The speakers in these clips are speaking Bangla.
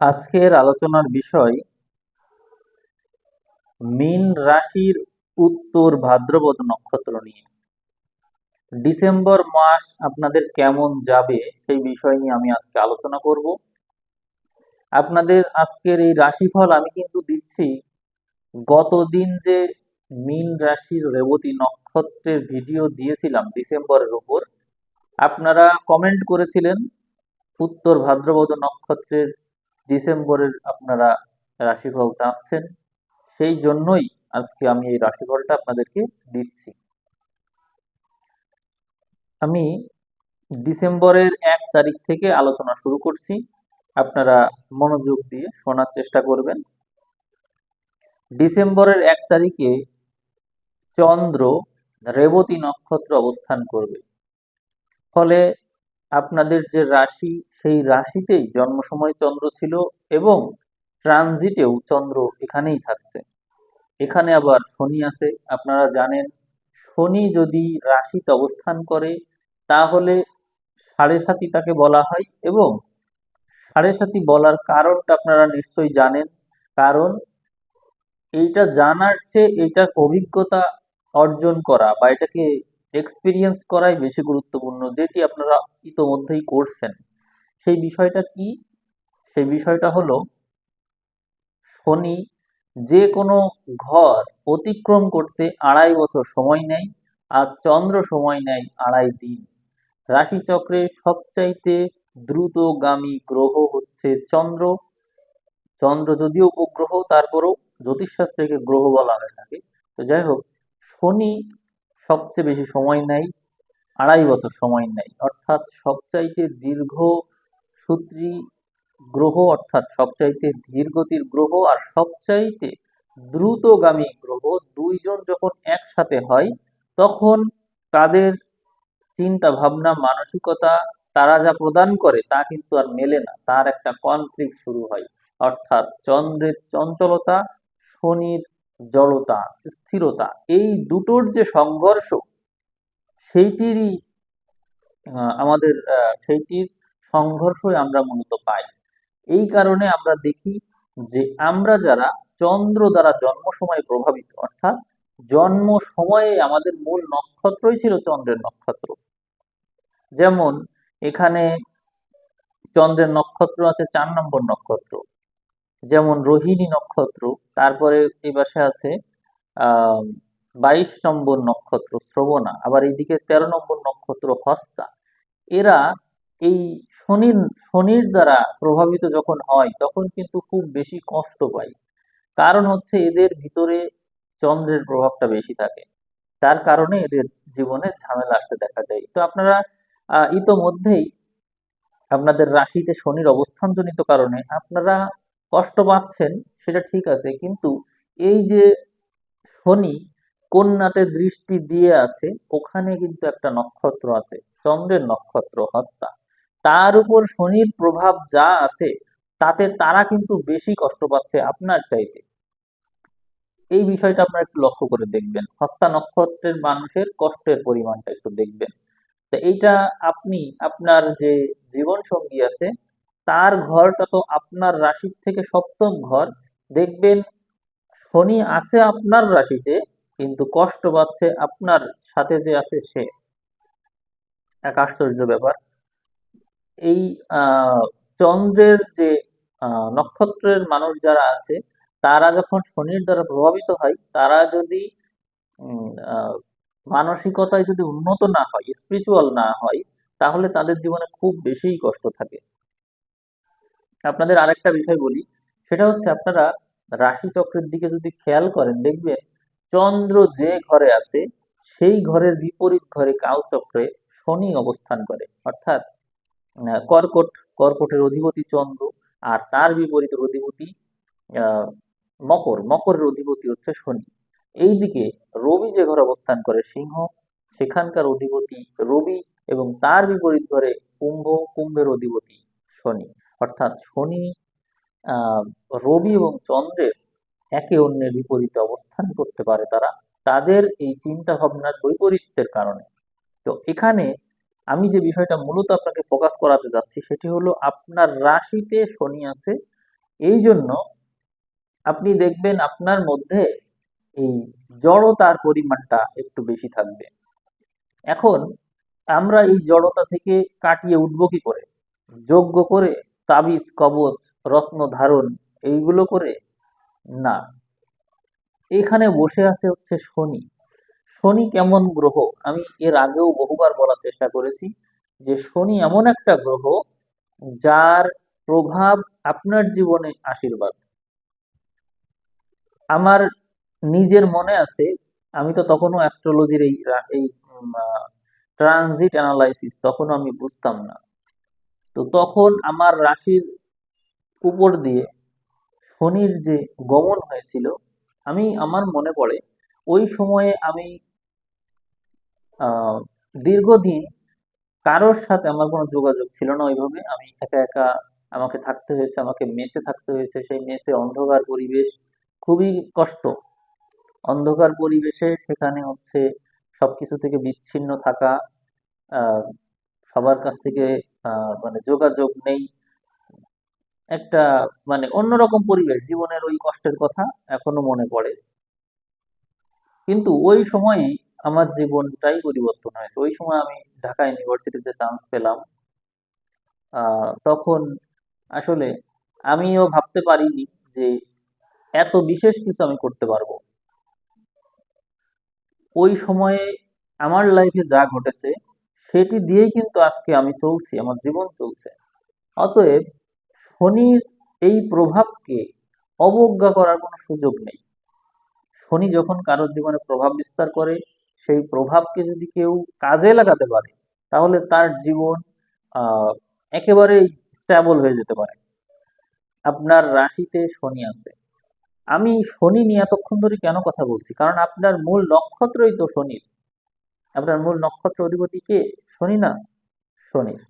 আজকের আলোচনার বিষয় মীন রাশির উত্তর ভাদ্রপদ নক্ষত্র নিয়ে। ডিসেম্বর মাস আপনাদের কেমন যাবে সেই বিষয় নিয়ে আমি আজকে আলোচনা করব। আপনাদের আজকের এই রাশিফল আমি কিন্তু দিচ্ছি গতদিন যে মীন রাশির রেবতী নক্ষত্রের ভিডিও দিয়েছিলাম ডিসেম্বরের উপর। আপনারা কমেন্ট করেছিলেন উত্তর ভাদ্রপদ নক্ষত্রের ডিসেম্বরের আপনারা রাশিফল চাচ্ছেন, সেই জন্যই আজকে আমি এই রাশিফলটা আপনাদেরকে দিচ্ছি। আমি ডিসেম্বরের এক তারিখ থেকে আলোচনা শুরু করছি। আপনারা মনোযোগ দিয়ে শোনার চেষ্টা করবেন। ডিসেম্বরের এক তারিখে চন্দ্র রেবতী নক্ষত্র অবস্থান করবে। ফলে আপনাদের যে রাশি, সেই রাশিতেই জন্ম সময় চন্দ্র ছিল এবং ট্রানজিটেও চন্দ্র এখানেই থাকছে। এখানে আবার শনি আছে, আপনারা জানেন। শনি যদি রাশিতে অবস্থান করে, তাহলে সাড়ে সাতি তাকে বলা হয় এবং সাড়ে সাতি বলার কারণটা আপনারা নিশ্চয়ই জানেন। কারণ এইটা জানার চেয়ে এইটা অভিজ্ঞতা অর্জন করা বা এটাকে এক্সপিরিয়েন্স করাই বেশি গুরুত্বপূর্ণ, যেটি আপনারা ইতোমধ্যেই করছেন। সেই বিষয়টা কি? সেই বিষয়টা হলো, শনি যে কোনো ঘর অতিক্রম করতে আড়াই বছর সময় নেয় আর চন্দ্র সময় নেয় আড়াই দিন। রাশিচক্রে সবচাইতে দ্রুতগামী গ্রহ হচ্ছে চন্দ্র। চন্দ্র যদিও উপগ্রহ, তারপরও জ্যোতিষশাস্ত্রে একে গ্রহ বলা হয়ে থাকে। তো যাই হোক, শনি সবচেয়ে বেশি সময় নেয়, আড়াই বছর সময় নেয়। অর্থাৎ সবচাইতে দীর্ঘ সূত্রী গ্রহ, অর্থাৎ সবচাইতে ধীরগতির গ্রহ আর সবচাইতে দ্রুতগামী গ্রহ দুইজন যখন একসাথে হয়, তখন তাদের চিন্তা ভাবনা, মানসিকতা, তারা যা প্রদান করে তা কিন্তু আর মেলে না। তার একটা কনফ্লিক্ট শুরু হয়। অর্থাৎ চন্দ্রের চঞ্চলতা, শনির জড়তা, স্থিরতা, এই দুটোর যে সংঘর্ষ, সেইটিরই আমাদের সেইটির সংঘর্ষই আমরা মূলত পাই। এই কারণে আমরা দেখি যে আমরা যারা চন্দ্র দ্বারা জন্ম সময় প্রভাবিত, অর্থাৎ জন্ম সময়ে আমাদের মূল নক্ষত্রই ছিল চন্দ্রের নক্ষত্র। যেমন এখানে চন্দ্রের নক্ষত্র আছে, চার নম্বর নক্ষত্র। যেমন রোহিণী নক্ষত্র, তারপরে এই পাশে আছে বাইশ নম্বর নক্ষত্র শ্রবণা, আবার এইদিকে তেরো নম্বর নক্ষত্র হস্তা। এরা এই শনির শনির দ্বারা প্রভাবিত যখন হয়, তখন কিন্তু খুব বেশি কষ্ট পায়। কারণ হচ্ছে এদের ভিতরে চন্দ্রের প্রভাবটা বেশি থাকে। তার কারণে এদের জীবনে ঝামেলা আসতে দেখা যায়। তো আপনারা ইতোমধ্যেই আপনাদের রাশিতে শনির অবস্থানজনিত কারণে আপনারা কষ্ট পাচ্ছেন, সেটা ঠিক আছে। কিন্তু এই যে শনি কন্যাতে দৃষ্টি দিয়ে আছে, ওখানে কিন্তু একটা নক্ষত্র আছে, চন্দ্রের নক্ষত্র, হস্তা। তার উপর শনির প্রভাব যা আছে, তাতে তারা কিন্তু বেশি কষ্ট পাচ্ছে আপনার চাইতে। এই বিষয়টা আপনারা একটু লক্ষ্য করে দেখবেন। হস্তা নক্ষত্রের মানুষের কষ্টের পরিমাণটা একটু দেখবেন। তো এইটা আপনি, আপনার যে জীবন সঙ্গী আছে তার ঘরটা তো আপনার রাশির থেকে সপ্তম ঘর। দেখবেন, শনি আছে আপনার রাশিতে, কিন্তু কষ্ট পাচ্ছে আপনার সাথে যে আছে সে। এক আশ্চর্য ব্যাপার। এই চন্দ্রের যে নক্ষত্রের মানুষ যারা আছে, তারা যখন শনির দ্বারা প্রভাবিত হয়, তারা যদি মানসিকতায় যদি উন্নত না হয় স্পিরিচুয়াল না হয়, তাহলে তাদের জীবনে খুব বেশি কষ্ট থাকে। আপনাদের আরেকটা বিষয় বলি, সেটা হচ্ছে আপনারা রাশি চক্রের দিকে যদি খেয়াল করেন, দেখবেন চন্দ্র যে ঘরে আছে, সেই ঘরের বিপরীত ঘরে কাউ চক্রে শনি অবস্থান করে। অর্থাৎ কর্কট, কর্কটের অধিপতি চন্দ্র আর তার বিপরীত অধিপতি মকর। মকরের অধিপতি হচ্ছে শনি। এই দিকে রবি যে ঘরে অবস্থান করে সিংহ, সেখানকার অধিপতি রবি এবং তার বিপরীত ঘরে কুম্ভ, কুম্ভের অধিপতি শনি। অর্থাৎ শনি রবি এবং চন্দ্রের একে অন্যের বিপরীতে অবস্থান করতে পারে তারা। তাদের এই চিন্তা ভাবনার বৈপরীত্যের কারণে। তো এখানে আমি যে বিষয়টা মূলত আপনাকে ফোকাস করাতে যাচ্ছি সেটি হলো আপনার রাশিতে শনি আছে। এই জন্য আপনি দেখবেন আপনার মধ্যে এই জড়তার পরিমাণটা একটু বেশি থাকবে। এখন আমরা এই জড়তা থেকে কাটিয়ে উঠবো কি করে? যোগ্য করে তাবিজ, কবচ, রত্ন ধারণ এইগুলো করে না। এখানে বসে আছে হচ্ছে শনি। শনি কেমন গ্রহ? আমি এর আগেও বহুবার বলার চেষ্টা করেছি যে শনি এমন একটা গ্রহ যার প্রভাব আপনার জীবনে আশীর্বাদ। আমার নিজের মনে আছে, আমি তো তখনও অ্যাস্ট্রোলজির এই এই ট্রানজিট অ্যানালাইসিস তখনও আমি বুঝতাম না। তো তখন আমার রাশির উপর দিয়ে শনির যে গমন হয়েছিল, আমি, আমার মনে পড়ে, ওই সময়ে আমি দীর্ঘদিন কারোর সাথে আমার কোনো যোগাযোগ ছিল না ওইভাবে। আমি একা একা আমাকে থাকতে হয়েছে, আমাকে মেসে থাকতে হয়েছে। সেই মেসে অন্ধকার পরিবেশ খুবই কষ্ট। অন্ধকার পরিবেশে সেখানে হচ্ছে সবকিছু থেকে বিচ্ছিন্ন থাকা সবার কাছ থেকে মানে যোগাযোগ নেই। একটা মানে অন্যরকম পরিবেশ, জীবনের ওই কষ্টের কথা এখনও মনে পড়ে। কিন্তু ওই সময়ই আমার জীবনটাই পরিবর্তন হয়েছে। ওই সময় আমি ঢাকা ইউনিভার্সিটিতে চান্স পেলাম। তখন আসলে আমিও ভাবতে পারিনি যে এত বিশেষ কিছু আমি করতে পারব। ওই সময়ে আমার লাইফে যা ঘটেছে সেটি দিয়েই কিন্তু আজকে আমি চলছি, আমার জীবন চলছে। অতএব শনির এই প্রভাবকে অবজ্ঞা করার কোনো সুযোগ নেই। শনি যখন কারোর জীবনে প্রভাব বিস্তার করে, সেই প্রভাবকে যদি কেউ কাজে লাগাতে পারে, তাহলে তার জীবন একেবারেই স্ট্যাবল হয়ে যেতে পারে। আপনার রাশিতে শনি আছে। আমি শনি নিয়ে এতক্ষণ ধরে কেন কথা বলছি? কারণ আপনার মূল নক্ষত্রই তো শনির। আপনার মূল নক্ষত্র অধিপতি কে? শনি না? শনির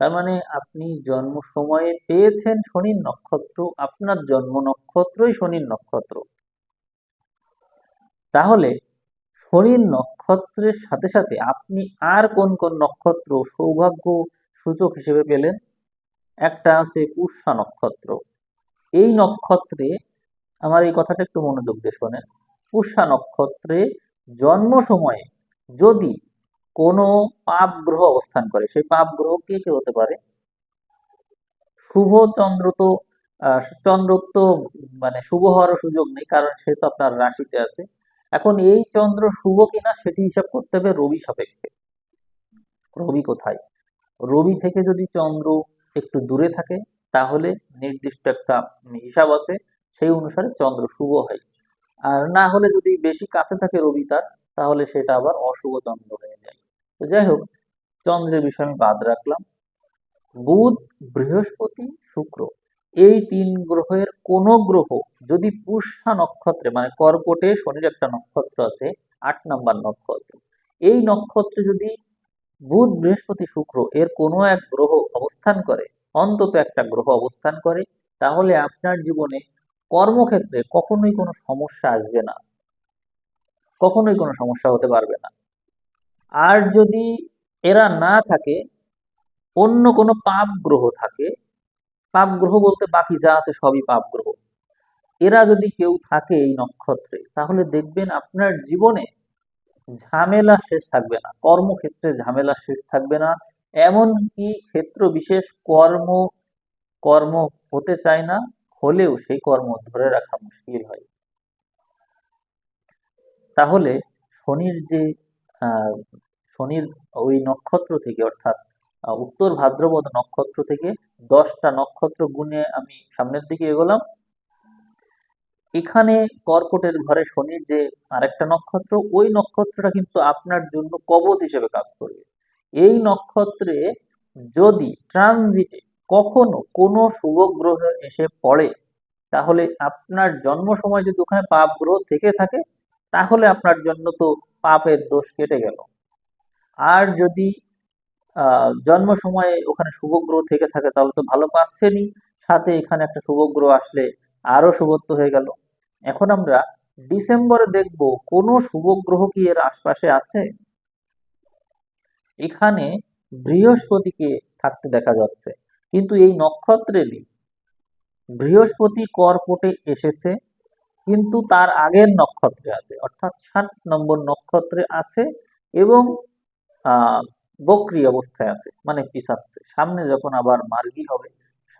তার মানে আপনি জন্ম সময়ে পেয়েছেন শনির নক্ষত্র, আপনার জন্ম নক্ষত্রই শনির নক্ষত্র। তাহলে শনির নক্ষত্রের সাথে সাথে আপনি আর কোন কোন নক্ষত্র সৌভাগ্য সূচক হিসেবে পেলেন? একটা আছে পুষ্যা নক্ষত্র। এই নক্ষত্রে, আমার এই কথাটা একটু মনোযোগ দিয়ে শোনেন। পুষ্যা নক্ষত্রে জন্ম সময়ে যদি কোনো পাপ গ্রহ অবস্থান করে, সেই পাপ গ্রহ কে কে হতে পারে? শুভ, চন্দ্র তো চন্দ্র তো মানে শুভ হওয়ারও সুযোগ নেই, কারণ সে তো আপনার রাশিতে আছে। এখন এই চন্দ্র শুভ কিনা সেটি হিসাব করতে হবে রবি সাপেক্ষে। রবি কোথায়? রবি থেকে যদি চন্দ্র একটু দূরে থাকে, তাহলে নির্দিষ্ট একটা হিসাব আছে, সেই অনুসারে চন্দ্র শুভ হয়। আর না হলে যদি বেশি কাছে থাকে রবি তার তাহলে সেটা আবার অশুভ চন্দ্র হয়ে যায়। তো যাই হোক, চন্দ্রের বিষয় আমি বাদ রাখলাম। বুধ, বৃহস্পতি, শুক্র, এই তিন গ্রহের কোন গ্রহ যদি পুষ্যা নক্ষত্রে মানে কর্কটে শনির একটা নক্ষত্র আছে, আট নাম্বার নক্ষত্র, এই নক্ষত্রে যদি বুধ, বৃহস্পতি, শুক্র এর কোনো এক গ্রহ অবস্থান করে, অন্তত একটা গ্রহ অবস্থান করে, তাহলে আপনার জীবনে কর্মক্ষেত্রে কখনোই কোনো সমস্যা আসবে না। কখনোই কোনো সমস্যা হতে পারবে না। আর যদি এরা না থাকে, অন্য কোনো পাপ গ্রহ থাকে, পাপ গ্রহ বলতে বাকি যা আছে সবই পাপ গ্রহ। এরা যদি কেউ থাকে এই নক্ষত্রে, তাহলে দেখবেন আপনার জীবনে ঝামেলা শেষ থাকবে না, কর্মক্ষেত্রে ঝামেলা শেষ থাকবে না। এমনকি ক্ষেত্র বিশেষ কর্ম কর্ম হতে চায় না, হলেও সেই কর্ম ধরে রাখা মুশকিল হয়। তাহলে শনির যে শনির ওই নক্ষত্র থেকে অর্থাৎ উত্তর ভাদ্রপদ নক্ষত্র থেকে দশটা নক্ষত্র গুণে আমি সামনের দিকে এগোলাম। এখানে কর্কটের ঘরে শনির যে আরেকটা নক্ষত্র, ওই নক্ষত্রটা কিন্তু আপনার জন্য কবচ হিসেবে কাজ করবে। এই নক্ষত্রে যদি ট্রানজিটে কখনো কোনো শুভ গ্রহ এসে পড়ে, তাহলে আপনার জন্ম সময় যদি ওখানে পাপ গ্রহ থেকে থাকে তাহলে আপনার জন্য তো পাপের দোষ কেটে গেল। আর যদি জন্ম সময়ে ওখানে শুভ গ্রহ থেকে থাকে, তাহলে তো ভালো পাচ্ছেনই। সাথে এখানে একটা শুভ গ্রহ আসলে আরও শুভত্ব হয়ে গেল। এখন আমরা ডিসেম্বরে দেখব, কোন শুভ গ্রহ কি এর আশপাশে আছে? এখানে বৃহস্পতিকে থাকতে দেখা যাচ্ছে। কিন্তু এই নক্ষত্রেরই বৃহস্পতি কর্কটে এসেছে। কিন্তু তার আগের নক্ষত্রে আছে, অর্থাৎ ষাট নম্বর নক্ষত্রে আছে এবং বক্রী অবস্থায় আছে মানে পিছাচ্ছে। সামনে যখন আবার মার্গী হবে,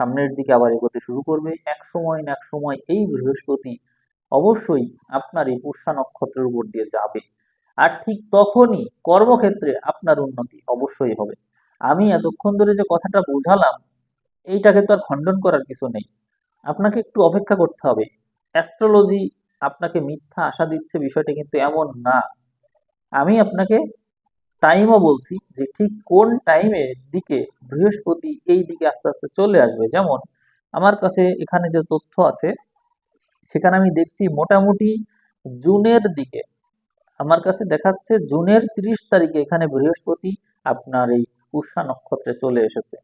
সামনের দিকে আবার এগোতে শুরু করবে। এক সময় না এক সময় এই বৃহস্পতি অবশ্যই আপনার এই পুষ্যা নক্ষত্রের উপর দিয়ে যাবে। আর ঠিক তখনই কর্মক্ষেত্রে আপনার উন্নতি অবশ্যই হবে। আমি এতক্ষণ ধরে যে কথাটা বোঝালাম, এইটাকে তো আর খণ্ডন করার কিছু নেই। আপনাকে একটু অপেক্ষা করতে হবে। অ্যাস্ট্রোলজি আপনাকে মিথ্যা আশা দিচ্ছে বিষয়টা কিন্তু এমন না। আমি আপনাকে টাইমও বলছি যে ঠিক কোন টাইমের দিকে বৃহস্পতি এই দিকে আস্তে আস্তে চলে আসবে। যেমন আমার কাছে এখানে যে তথ্য আছে, সেখানে আমি দেখছি মোটামুটি জুনের দিকে। আমার কাছে দেখাচ্ছে জুনের তিরিশ তারিখে এখানে বৃহস্পতি আপনার এই পুষ্যা নক্ষত্রে চলে এসেছে।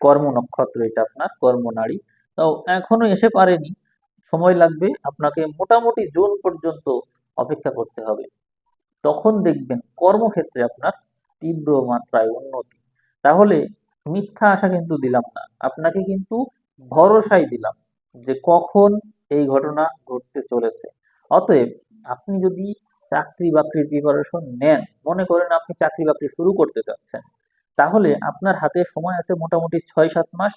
কর্ম নক্ষত্র এটা আপনার কর্মনারী তো এখনও এসে পারেনি। সময় লাগবে, আপনাকে মোটামুটি জুন পর্যন্ত অপেক্ষা করতে হবে। তখন দেখবেন কর্মক্ষেত্রে আপনার তীব্র মাত্রায় উন্নতি। তাহলে মিথ্যা আশা কিন্তু দিলাম না। আপনাকে কিন্তু ভরসাই দিলাম যে কখন এই ঘটনা ঘটতে চলেছে। অতএব আপনি যদি চাকরি বাকরির প্রিপারেশন নেন, মনে করেন আপনি চাকরি বাকরি শুরু করতে চাচ্ছেন, তাহলে আপনার হাতে সময় আছে মোটামুটি ছয় সাত মাস।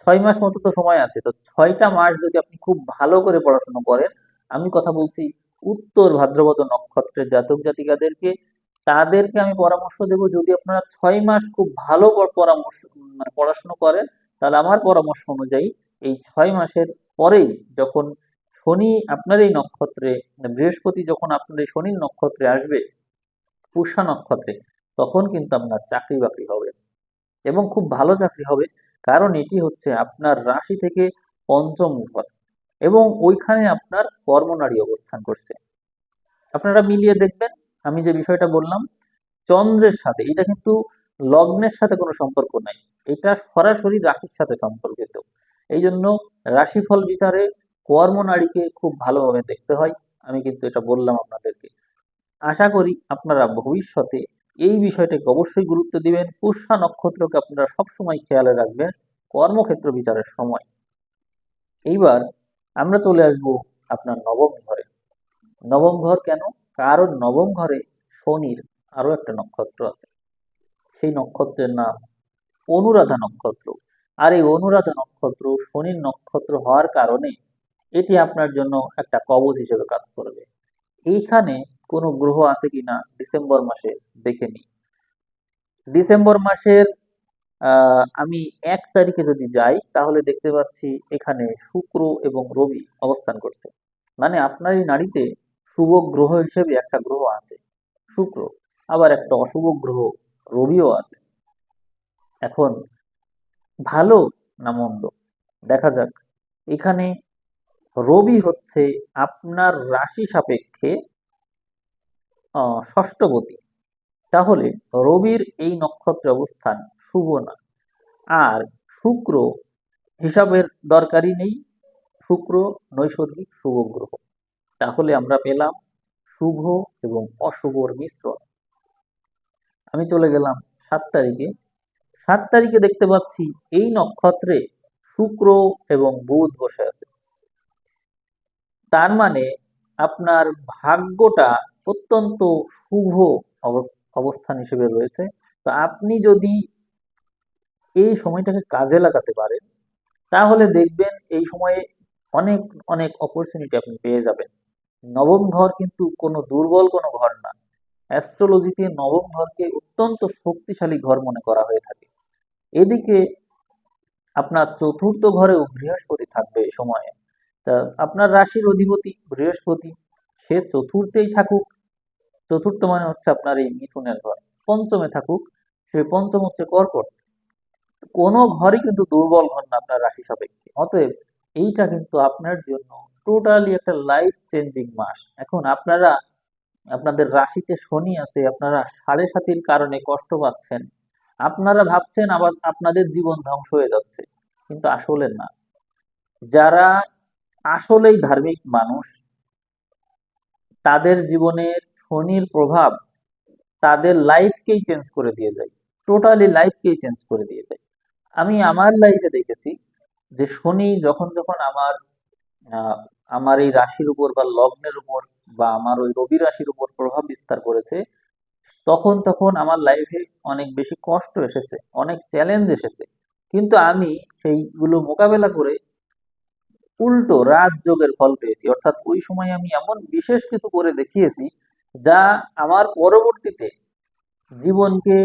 ছয় মাস মতো তো সময় আছে। তো ছয়টা মাস যদি আপনি খুব ভালো করে পড়াশোনা করেন, আমি কথা বলছি উত্তর ভাদ্রপদ নক্ষত্রের জাতক জাতিকাদেরকে। তাদেরকে আমি পরামর্শ দেব, যদি আপনারা ছয় মাস খুব ভালো পরামর্শ মানে পড়াশোনা করেন, তাহলে আমার পরামর্শ অনুযায়ী এই ছয় মাসের পরেই যখন শনি আপনার এই নক্ষত্রে, বৃহস্পতি যখন আপনার এই শনির নক্ষত্রে আসবে, পুষা নক্ষত্রে, তখন কিন্তু আপনার চাকরি বাকরি হবে এবং খুব ভালো চাকরি হবে। কারণ এটি হচ্ছে আপনার রাশি থেকে পঞ্চম ঘর এবং ওইখানে আপনার কর্মনারী অবস্থান করছে। আপনারা মিলিয়ে দেখবেন, আমি যে বিষয়টা বললাম, চন্দ্রের সাথে, এটা কিন্তু লগ্নের সাথে কোনো সম্পর্ক নাই। এটা সরাসরি রাশির সাথে সম্পর্কিত। এই জন্য রাশিফল বিচারে কর্মনারীকে খুব ভালোভাবে দেখতে হয়। আমি কিন্তু এটা বললাম আপনাদেরকে। আশা করি আপনারা ভবিষ্যতে এই বিষয়টাকে অবশ্যই গুরুত্ব দিবেন। পুষ্যা নক্ষত্রকে আপনারা সবসময় খেয়ালে রাখবেন, কর্মক্ষেত্র বিচারের সময়। এইবার আমরা চলে আসব আপনার নবম ঘরে। নবম ঘর কেন? কারণ নবম ঘরে শনির আরও একটা নক্ষত্র আছে। সেই নক্ষত্রের নাম অনুরাধা নক্ষত্র। আর এই অনুরাধা নক্ষত্র শনির নক্ষত্র হওয়ার কারণে এটি আপনার জন্য একটা কবচ হিসেবে কাজ করবে। এইখানে কোনো গ্রহ আছে কিনা ডিসেম্বর মাসে দেখে নিই। ডিসেম্বর মাসের আমি এক তারিখে যদি যাই, তাহলে দেখতে পাচ্ছি এখানে শুক্র এবং রবি অবস্থান করছে। মানে আপনার এই নাড়িতে শুভ গ্রহ হিসেবে একটা গ্রহ আছে, শুক্র। আবার একটা অশুভ গ্রহ রবিও আছে। এখন ভালো না মন্দ? দেখা যাক। এখানে রবি হচ্ছে আপনার রাশি সাপেক্ষে আহ, ষষ্ঠপতি তাহলে রবির এই নক্ষত্রে অবস্থান শুভ না। আর শুক্র হিসাবের দরকারই নেই। শুক্র নৈসর্গিক শুভ গ্রহ। তাহলে আমরা পেলাম শুভ এবং অশুভর মিশ্রণ। আমি চলে গেলাম সাত তারিখে। সাত তারিখে দেখতে পাচ্ছি এই নক্ষত্রে শুক্র এবং বুধ বসে আছে। তার মানে আপনার ভাগ্যটা অত্যন্ত শুভ অবস্থান হিসেবে রয়েছে। তো আপনি যদি এই সময়টাকে কাজে লাগাতে পারেন, তাহলে দেখবেন এই সময়ে অনেক অনেক অপরচুনিটি আপনি পেয়ে যাবেন। নবম ঘর কিন্তু কোনো দুর্বল কোনো ঘর না। অ্যাস্ট্রোলজিতে নবম ঘরকে অত্যন্ত শক্তিশালী ঘর মনে করা হয়ে থাকে। এদিকে আপনার চতুর্থ ঘরেও বৃহস্পতি থাকবে এই সময়ে। তা আপনার রাশির অধিপতি বৃহস্পতি, সে চতুর্থেই থাকুক। চতুর্থ মানে হচ্ছে আপনার এই মিথুনের ঘর। পঞ্চমে থাকুক সে পঞ্চম হচ্ছে কর্কট। কোনো ঘরই কিন্তু দুর্বল ঘর না আপনার রাশি সাপেক্ষে। অতএব এইটা কিন্তু আপনার জন্য টোটালি একটা লাইফ চেঞ্জিং মাস। এখন আপনারা, আপনাদের রাশিতে শনি আছে, আপনারা সাড়ে সাতির কারণে কষ্ট পাচ্ছেন। আপনারা ভাবছেন আবার আপনাদের জীবন ধ্বংস হয়ে যাচ্ছে, কিন্তু আসলে না। যারা আসলেই ধার্মিক মানুষ, তাদের জীবনে শনির প্রভাব তাদের লাইফকেই চেঞ্জ করে দিয়ে যায় টোটালি লাইফকেই চেঞ্জ করে দিয়ে যায় আমি আমার লাইফে দেখেছি যে শনি যখন যখন আমার আমার এই রাশির উপর বা লগ্নের উপর বা আমার ওই রবি রাশির উপর প্রভাব বিস্তার করেছে তখন তখন আমার লাইফে অনেক বেশি কষ্ট এসেছে অনেক চ্যালেঞ্জ এসেছে। কিন্তু আমি সেইগুলো মোকাবেলা করে উল্টো রাজযোগের ফল পেয়েছি। অর্থাৎ ওই সময় আমি এমন বিশেষ কিছু করে দেখিয়েছি যা আমার পরবর্তীতে জীবনকে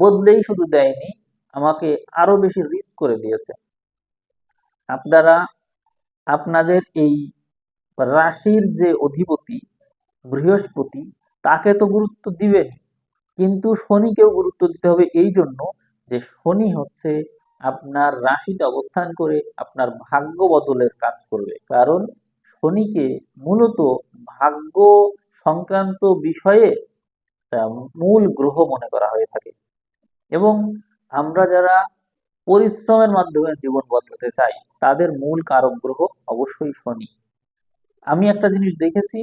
বদলেই শুধু দেয়নি, আমাকে আরও বেশি রিস্ক করে দিয়েছে। আপনারা, আপনাদের এই রাশির যে অধিপতি, বৃহস্পতি, তাকে তো গুরুত্ব দিবেন, কিন্তু শনিকেও গুরুত্ব দিতে হবে এই জন্য যে শনি হচ্ছে আপনার রাশিতে অবস্থান করে আপনার ভাগ্য বদলের কাজ করবে। কারণ শনিকে মূলত ভাগ্য সংক্রান্ত বিষয়ে মূল গ্রহ মনে করা হয়ে থাকে। এবং আমরা যারা পরিশ্রমের মাধ্যমে জীবন বদলাতে চাই, তাদের মূল কারক গ্রহ অবশ্যই শনি। আমি একটা জিনিস দেখেছি,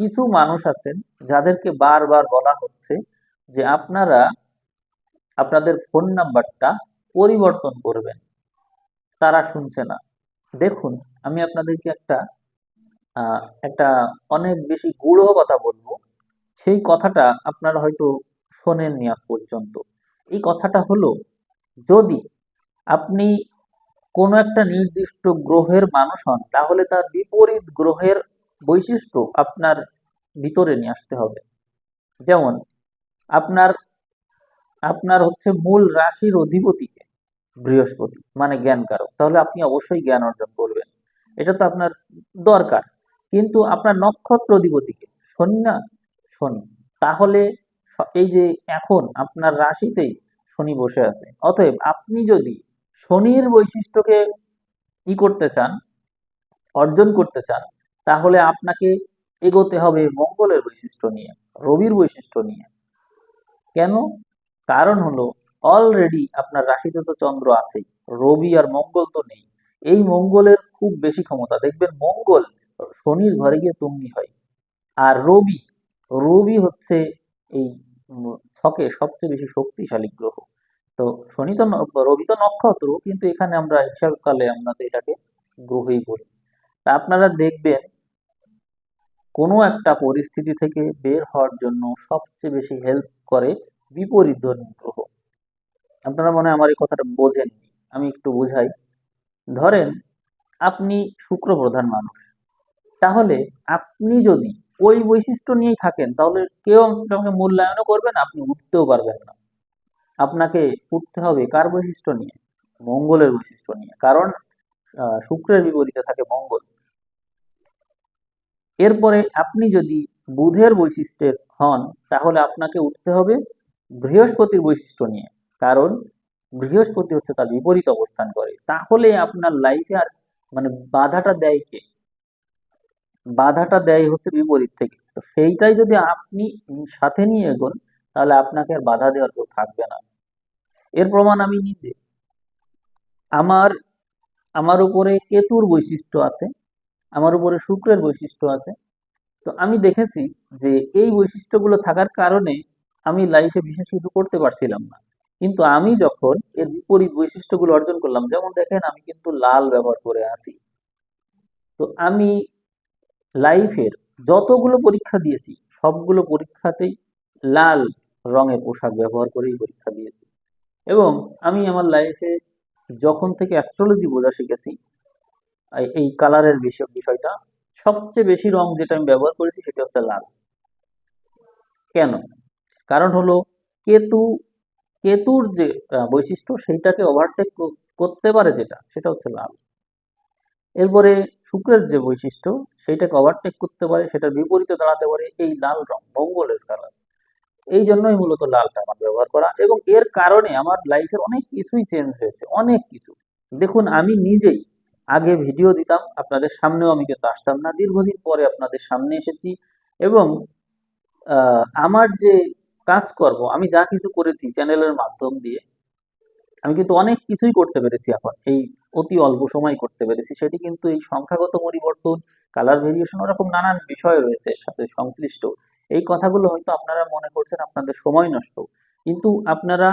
কিছু মানুষ আছেন যাদেরকে বারবার বলা হচ্ছে যে আপনারা আপনাদের ফোন নাম্বারটা পরিবর্তন করবেন। তারা শুনছে না। দেখুন, আমি আপনাদেরকে একটা একটা অনেক বেশি গূঢ় কথা বলব। সেই কথাটা আপনারা হয়তো শোনেননি আজ পর্যন্ত। এই কথাটা হলো, যদি আপনি কোনো একটা নির্দিষ্ট গ্রহের মানুষ হন, তাহলে তার বিপরীত গ্রহের বৈশিষ্ট্য আপনার ভিতরে নিয়ে আসতে হবে। যেমন, আপনার আপনার হচ্ছে মূল রাশির অধিপতিকে বৃহস্পতি মানে জ্ঞান কারক তাহলে আপনি অবশ্যই জ্ঞান অর্জন করবেন। এটা তো আপনার দরকার। কিন্তু আপনার নক্ষত্র অধিপতিকে শনি না? শনি। তাহলে এই যে এখন আপনার রাশিতেই শনি বসে আছে, অতএব আপনি যদি শনির বৈশিষ্ট্যকে ই করতে চান, অর্জন করতে চান, তাহলে আপনাকে এগোতে হবে মঙ্গলের বৈশিষ্ট্য নিয়ে, রবির বৈশিষ্ট্য নিয়ে। কেন? কারণ হলো অলরেডি আপনার রাশিতে তো চন্দ্র আছেই, রবি আর মঙ্গল তো নেই। এই মঙ্গলের খুব বেশি ক্ষমতা, দেখবেন মঙ্গল শনির ঘরে গিয়ে তুমনি হয়। আর রবি রবি হচ্ছে এই ছকে সবচেয়ে বেশি শক্তিশালী গ্রহ। তো শনি তো রবি তো নক্ষত্র, কিন্তু এখানে আমরা হিসাবকালে আমরা তো এটাকে গ্রহই বলি। তা আপনারা দেখবেন, কোনো একটা পরিস্থিতি থেকে বের হওয়ার জন্য সবচেয়ে বেশি হেল্প করে বিপরীত ধর্মী গ্রহ। আপনারা মনে আমার এই কথাটা বোঝেননি। আমি একটু বুঝাই। ধরেন, আপনি শুক্র প্রধান মানুষ। তাহলে আপনি যদি ওই বৈশিষ্ট্য নিয়েই থাকেন, তাহলে কেউ আপনাকে মূল্যায়নও করবে না, আপনি উঠতেও পারবেন না। আপনাকে উঠতে হবে কার বৈশিষ্ট্য নিয়ে? মঙ্গলের বৈশিষ্ট্য নিয়ে। কারণ শুক্রের বিপরীতে থাকে মঙ্গল। এরপরে আপনি যদি বুধের বৈশিষ্ট্যের হন, তাহলে আপনাকে উঠতে হবে বৃহস্পতির বৈশিষ্ট্য নিয়ে। কারণ, বৃহস্পতি হচ্ছে তার বিপরীত অবস্থান করে। তাহলে আপনার লাইফে আর মানে বাধাটা দেয় কে? বাধাটা দেয় হচ্ছে বিপরীত থেকে। তো সেইটাই যদি আপনি সাথে নিয়ে এগোন, তাহলে আপনাকে আর বাধা দেওয়ার কেউ থাকবে না। এর প্রমাণ আমি নিজে। আমার আমার উপরে কেতুর বৈশিষ্ট্য আছে, আমার উপরে শুক্রের বৈশিষ্ট্য আছে। তো আমি দেখেছি যে এই বৈশিষ্ট্যগুলো থাকার কারণে আমি লাইফে বিশেষ কিছু করতে পারছিলাম না। কিন্তু আমি যখন এর বিপরীত বৈশিষ্ট্যগুলো অর্জন করলাম, যেমন দেখেন আমি কিন্তু লাল ব্যবহার করে আছি। তো আমি লাইফের যতগুলো পরীক্ষা দিয়েছি, সবগুলো পরীক্ষাতেই লাল রঙের পোশাক ব্যবহার করেই পরীক্ষা দিয়েছি। এবং আমি আমার লাইফে যখন থেকে অ্যাস্ট্রোলজি বোঝা শিখেছি, এই- কালারের বিষয়, বিষয়টা, সবচেয়ে বেশি রং যেটা আমি ব্যবহার করেছি সেটা হচ্ছে লাল। কেন? কারণ হলো কেতু, কেতুর যে বৈশিষ্ট্য সেইটাকে ওভারটেক করতে পারে যেটা, সেটা হচ্ছে লাল। এরপরে শুক্রের যে বৈশিষ্ট্য সেইটাকে ওভারটেক করতে পারে সেটার বিপরীতে দাঁড়াতে পারে এই লাল রং, মঙ্গলের কালার এই জন্যই মূলত লালটা আমার ব্যবহার করা এবং এর কারণে আমার লাইফের অনেক কিছুই চেঞ্জ হয়েছে, অনেক কিছু। দেখুন, আমি নিজেই আগে ভিডিও দিতাম, আপনাদের সামনেও আমি কিন্তু আসতাম না। দীর্ঘদিন পরে আপনাদের সামনে এসেছি এবং আমার যে কাজকর্ম, আমি যা কিছু করেছি চ্যানেলের মাধ্যম দিয়ে, আমি কিন্তু অনেক কিছুই করতে পেরেছি এখন এই অতি অল্প সময় করতে পেরেছি। সেটি কিন্তু এই সংখ্যাগত পরিবর্তন কালার ভেরিয়েশন ওরকম নানান বিষয় রয়েছে এর সাথে সংশ্লিষ্ট। এই কথাগুলো হয়তো আপনারা মনে করছেন আপনাদের সময় নষ্ট। কিন্তু আপনারা,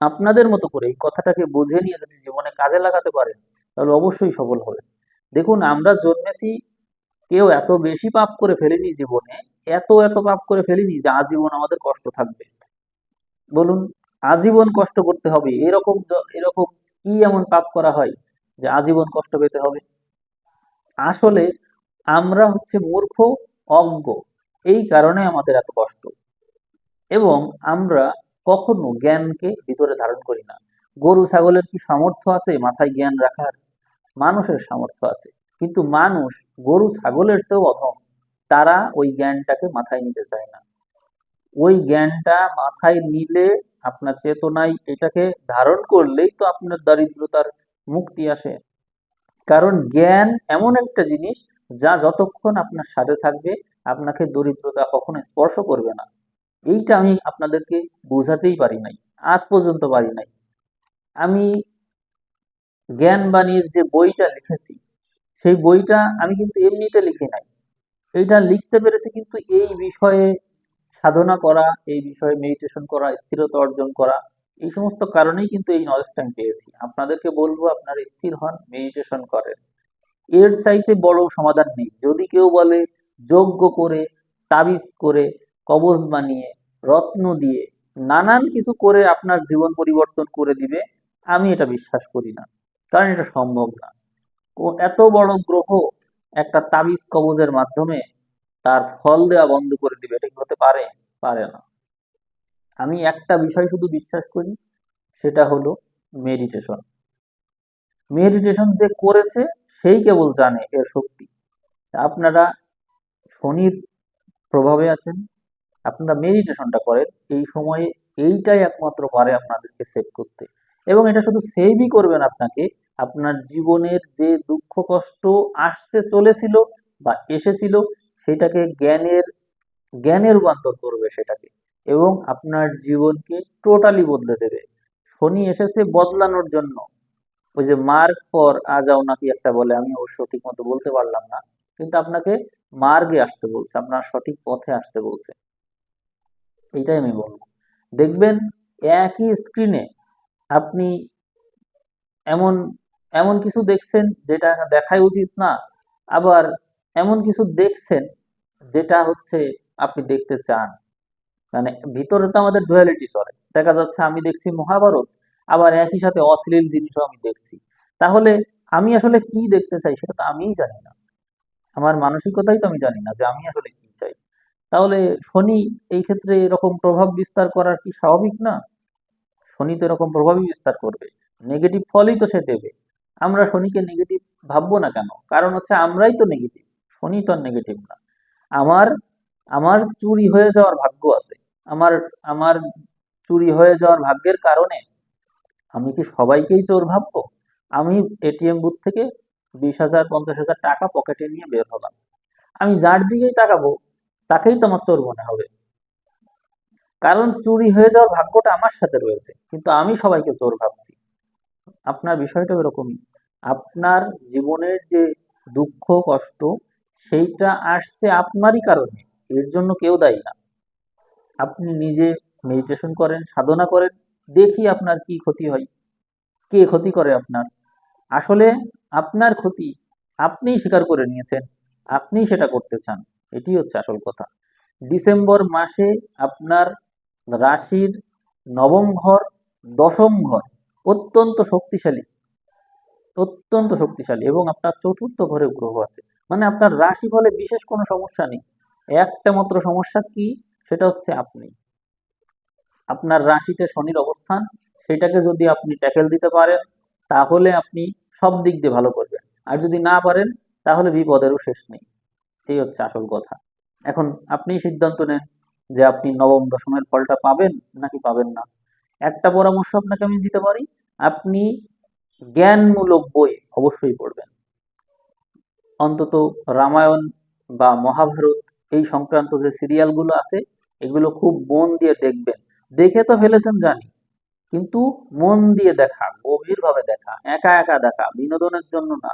আপনাদের মতো করে এই কথাটাকে বুঝে নিয়ে যদি জীবনে কাজে লাগাতে পারেন, তাহলে অবশ্যই সফল হবে দেখুন, আমরা জন্মেছি, কেউ এত বেশি পাপ করে ফেলিনি জীবনে, এত এত পাপ করে ফেলিনি যে আজীবন আমাদের কষ্ট থাকবে। বলুন, আজীবন কষ্ট করতে হবে, এরকম এরকম কি এমন পাপ করা হয়? যে আজীবন কষ্ট পেতে হবে। আসলে আমরা হচ্ছে মূর্খ, অজ্ঞ, এই কারণে আমাদের এত কষ্ট। এবং আমরা কখনো জ্ঞানকে ভিতরে ধারণ করি না। গরু, ছাগলের কি সামর্থ্য আছে? মাথায় জ্ঞান রাখার মানুষের সামর্থ্য আছে। কিন্তু মানুষ গরু, ছাগলের চেয়েও অধম। তারা ওই জ্ঞানটাকে মাথায় নিতে চায় না। ওই জ্ঞানটা মাথায় নিলে আপনার চেতনায় এটাকে ধারণ করলেই তো আপনার দারিদ্রতার মুক্তি আসে। কারণ জ্ঞান এমন একটা জিনিস যা যতক্ষণ আপনার সাথে থাকবে, আপনাকে দরিদ্রতা কখনো স্পর্শ করবে না। এইটা আমি আপনাদেরকে বোঝাতেই পারি নাই, আজ পর্যন্ত পারি নাই। আমি জ্ঞানবাণীর যে বইটা লিখেছি, সেই বইটা আমি কিন্তু এমনিতে লিখি নাই। এইটা লিখতে পেরেছি কিন্তু এই বিষয়ে সাধনা করা, এই বিষয়ে মেডিটেশন করা, স্থিরতা অর্জন করা এই সমস্ত কারণেই কিন্তু এই নলেজটা আমি পেয়েছি। আপনাদেরকে বলব, আপনারা স্থির হন মেডিটেশন করেন। এর চাইতে বড় সমাধান নেই। যদি কেউ বলে, যজ্ঞ করে, তাবিজ করে, কবজ বানিয়ে, রত্ন দিয়ে, নানান কিছু করে আপনার জীবন পরিবর্তন করে দিবে, আমি এটা বিশ্বাস করি না। কারণ এটা সম্ভব না। এত বড় গ্রহ, একটা তাবিজ কবজের মাধ্যমে তার ফল দেওয়া বন্ধ করে দিবে, এটা হতে পারে? পারে না। আমি একটা বিষয় শুধু বিশ্বাস করি, সেটা হলো মেডিটেশন মেডিটেশন যে করেছে, সেই কেবল জানে এর শক্তি। আপনারা শনির প্রভাবে আছেন, আপনারা মেডিটেশনটা করেন, এই সময়ে এইটাই একমাত্র পারে আপনাদেরকে সেভ করতে। এবং এটা শুধু সেভই করবেন আপনাকে, আপনার জীবনের যে দুঃখ, কষ্ট আসতে চলেছিল বা এসেছিল, সেটাকে জ্ঞানের জ্ঞানে রূপান্তর করবে সেটাকে। এবং আপনার জীবনকে টোটালি বদলে দেবে। শনি এসেছে বদলানোর জন্য। ওই যে মার্গ ফর আজাও নাকি একটা বলে, আমি অবশ্য ঠিক মতো বলতে পারলাম না, কিন্তু আপনাকে মার্গে আসতে বলছে, আপনার সঠিক পথে আসতে বলছে। এইটাই আমি বলব। দেখবেন একই স্ক্রিনে আপনি এমন এমন কিছু দেখছেন যেটা দেখাই উচিত না, আবার এমন কিছু দেখছেন যেটা হচ্ছে আপনি দেখতে চান। মানে ভিতরে তো আমাদের ডুয়ালিটি চলে। দেখা যাচ্ছে আমি দেখছি মহাভারত, আবার একই সাথে অশ্লীল জিনিসও আমি দেখছি। তাহলে আমি আসলে কি দেখতে চাই সেটা তো আমিই জানি না। আমার মানসিকতাই তো আমি জানি না যে আমি আসলে কি চাই। তাহলে শনি এই ক্ষেত্রে এরকম প্রভাব বিস্তার করার কি স্বাভাবিক না? শনি তো এরকম প্রভাবই বিস্তার করবে। নেগেটিভ ফলই তো সে দেবে। আমরা শনিকে নেগেটিভ ভাববো না কেন? কারণ হচ্ছে আমরাই তো নেগেটিভ শনি তো নেগেটিভ না। আমার আমার চুরি হয়ে যাওয়ার ভাগ্য আছে। আমার আমার চুরি হয়ে যাওয়ার ভাগ্যের কারণে আমি কি সবাইকেই চোর ভাববো? আমি এটিএম বুথ থেকে বিশ হাজার, পঞ্চাশ হাজার টাকা পকেটে নিয়ে বের হলাম। আমি যার দিকেই তাকাবো, তাকেই তো আমার চোর মনে হবে। কারণ চুরি হয়ে যাওয়ার ভাগ্যটা আমার সাথে রয়েছে, কিন্তু আমি সবাইকে চোর ভাবছি। আপনার বিষয়টা এরকমই। আপনার জীবনের যে দুঃখ, কষ্ট, সেইটা আসছে আপনারই কারণে। এর জন্য কেউ দায়ী না। আপনি নিজে মেডিটেশন করেন, সাধনা করেন, দেখি আপনার কি ক্ষতি হয়, কে ক্ষতি করে আপনার। আসলে আপনার ক্ষতি আপনিই স্বীকার করে নিয়েছেন, আপনিই সেটা করতে চান, এটি হচ্ছে আসল কথা। ডিসেম্বর মাসে আপনার রাশির নবম ঘর, দশম ঘর অত্যন্ত শক্তিশালী অত্যন্ত শক্তিশালী এবং আপনার চতুর্থ ঘরে গ্রহ আছে। মানে আপনার রাশি ফলে বিশেষ কোনো সমস্যা নেই। একটা মাত্র সমস্যা কি? সেটা হচ্ছে আপনি। আপনার রাশিতে শনির অবস্থান, সেটাকে যদি আপনি ট্যাকেল দিতে পারেন, তাহলে আপনি সব দিক দিয়ে ভালো করবেন। আর যদি না পারেন, তাহলে বিপদেরও শেষ নেই। এই হচ্ছে আসল কথা। এখন আপনি সিদ্ধান্ত নেন যে আপনি নবম দশমের ফলটা পাবেন নাকি পাবেন না। একটা পরামর্শ আপনাকে আমি দিতে পারি, আপনি জ্ঞানমূলক বই অবশ্যই পড়বেন। অন্তত রামায়ণ বা মহাভারত এই সংক্রান্ত যে সিরিয়ালগুলো আছে, এগুলো খুব মন দিয়ে দেখবেন। দেখে তো ফেলেছেন জানি, কিন্তু মন দিয়ে দেখা, গভীরভাবে দেখা, একা একা দেখা, বিনোদনের জন্য না।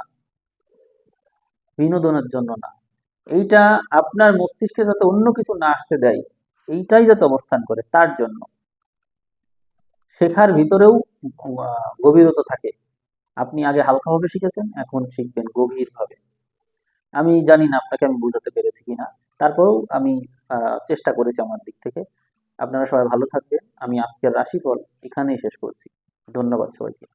বিনোদনের জন্য না। এইটা আপনার মস্তিষ্কে যাতে অন্য কিছু না আসতে দেয়, এইটাই যাতে অবস্থান করে, তার জন্য। শেখার ভিতরেও গভীরতা থাকে। আপনি আগে হালকাভাবে শিখেছেন, এখন শিখবেন গভীরভাবে। আমি জানি না আপনাকে আমি বোঝাতে পেরেছি কিনা। তারপরেও আমি চেষ্টা করেছি আমার দিক থেকে। আপনারা সবাই ভালো থাকবেন। আমি আজকের রাশিফল এখানেই শেষ করছি। ধন্যবাদ সবাইকে।